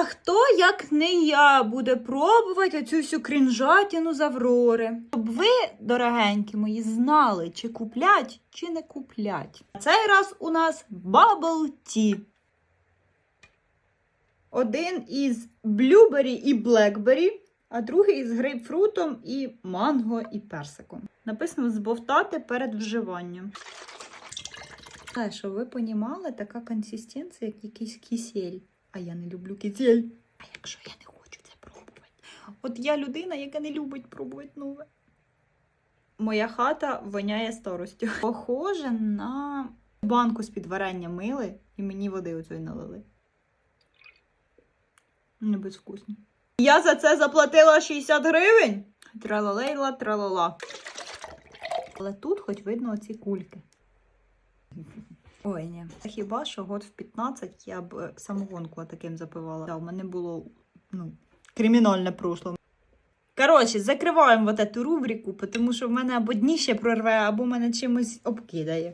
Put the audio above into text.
А хто, як не я, буде пробувати оцю всю крінжатіну з Аврори? Щоб ви, дорогенькі мої, знали, чи куплять, чи не куплять. Цей раз у нас Bubble Tea. Один із блюбері і блекбері, а другий із грейпфрутом і манго і персиком. Написано збовтати перед вживанням. Та, щоб ви понімали, така консистенція, як якийсь кисель. А я не люблю кисель. А якщо я не хочу це пробувати? От я людина, яка не любить пробувати нове. Моя хата воняє старостю. Похоже на банку з-під варення мили і мені води оцої налили. Не безвкусно. Я за це заплатила 60 гривень. Тралалейла, тралала. Але тут хоч видно оці кульки. Ой, ні. Хіба що год в 15 я б е, самогонку таким запивала. Да, у мене було ну, кримінальне прошло. Коротше, закриваємо вот эту рубрику, тому що в мене або дніще прорве, або мене чимось обкидає.